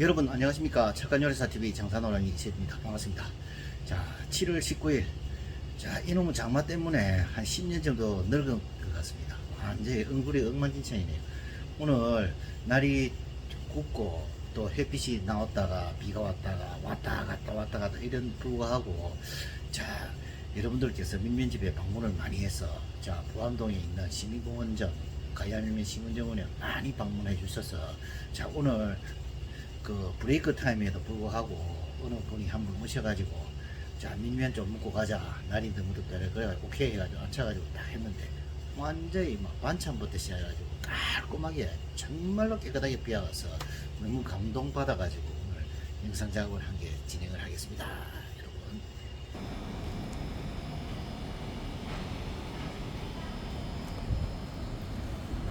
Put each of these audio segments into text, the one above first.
여러분 안녕하십니까? 착한 요리사 TV 장사노랑이 이세입니다. 반갑습니다. 자 7월 19일. 자 이놈의 장마 때문에 한 10년 정도 늙은 것 같습니다. 완전히 엉구리 엉망진창이네요. 오늘 날이 굽고 또 햇빛이 나왔다가 비가 왔다가 왔다 갔다 왔다 갔다 이런 불구하고 자 여러분들께서 민면집에 방문을 많이 해서 자 부암동에 있는 시민공원점 가야밀면 시민정원에 많이 방문해 주셔서 자 오늘 그 브레이크 타임에도 불구하고 어느 분이 한분 오셔가지고 자 밀면 좀 먹고 가자. 날이 너무 덥다. 그래 오케이 해가지고 앉혀가지고 딱 했는데 완전히 막 반찬부터 시작해가지고 깔끔하게 정말로 깨끗하게 비워서 너무 감동받아가지고 오늘 영상 작업을 한 게 진행을 하겠습니다. 여러분.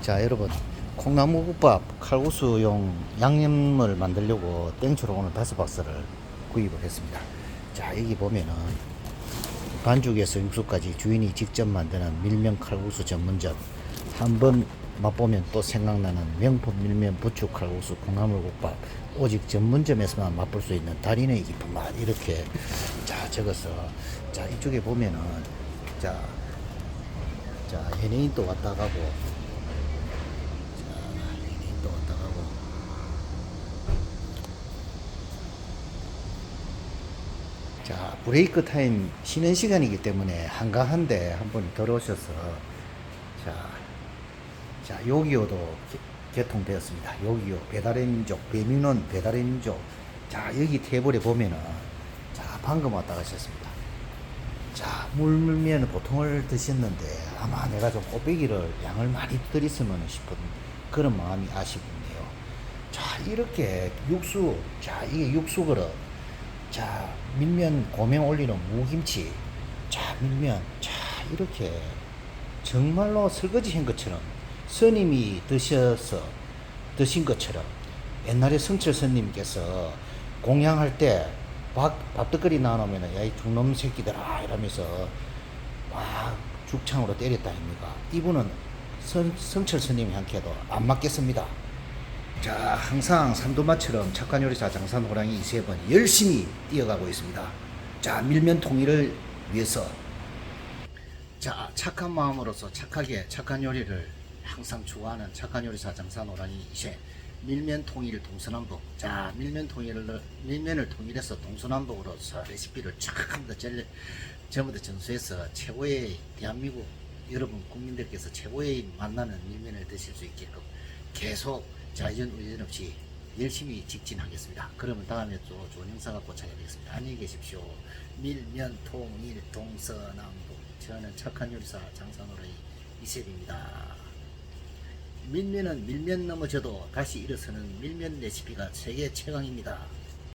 자 여러분 콩나물국밥 칼국수용 양념을 만들려고 땡초로 오늘 다섯 박스를 구입을 했습니다. 자 여기 보면은 반죽에서 육수까지 주인이 직접 만드는 밀면 칼국수 전문점. 한번 맛보면 또 생각나는 명품 밀면 부추 칼국수 콩나물국밥. 오직 전문점에서만 맛볼 수 있는 달인의 깊은 맛. 이렇게 자 적어서 자 이쪽에 보면은 자, 자 연예인 또 왔다 가고 또 왔다 가고 자 브레이크 타임 쉬는 시간이기 때문에 한가한데 한번 들어오셔서 자, 자 요기요도 개- 개통되었습니다. 요기요 배달의 민족 배민원 배달의 민족. 자 여기 테이블에 보면은 자 방금 왔다 가셨습니다. 자, 물면 보통을 드셨는데 아마 내가 좀 꼬배기를 양을 많이 드렸으면 싶은 그런 마음이 아쉽네요. 자, 이렇게 육수, 자, 이게 육수 그릇, 자, 밀면 고명 올리는 무김치, 자, 밀면, 자, 이렇게 정말로 설거지 한 것처럼 스님이 드셔서 드신 것처럼 옛날에 성철 스님께서 공양할 때 밥, 밥떡거리 나눠면은 야이 죽놈 새끼들아 이러면서 막 죽창으로 때렸다 아닙니까? 이분은 성, 성철 스님이 한테도 안 맞겠습니다 자 항상 삼도마처럼 착한 요리사 장산 호랑이 이세번 열심히 뛰어가고 있습니다. 자 밀면 통일을 위해서. 자 착한 마음으로서 착하게 착한 요리를 항상 좋아하는 착한 요리사 장산 호랑이 이세. 밀면 통일 동서남북. 자 밀면 통일을 밀면을 통일해서 동서남북으로서 레시피를 쫙 전, 전부터 전수해서 최고의 대한민국 여러분 국민들께서 최고의 만나는 밀면을 드실 수 있게끔 계속 좌회전 우회전 없이 열심히 직진하겠습니다. 그러면 다음에 또 좋은 영상 갖고 찾아뵙겠습니다. 안녕히 계십시오. 밀면 통일 동서남북 저는 착한 요리사 장산호의 이세입니다. 밀면은 밀면 넘어져도 다시 일어서는 밀면 레시피가 세계 최강입니다.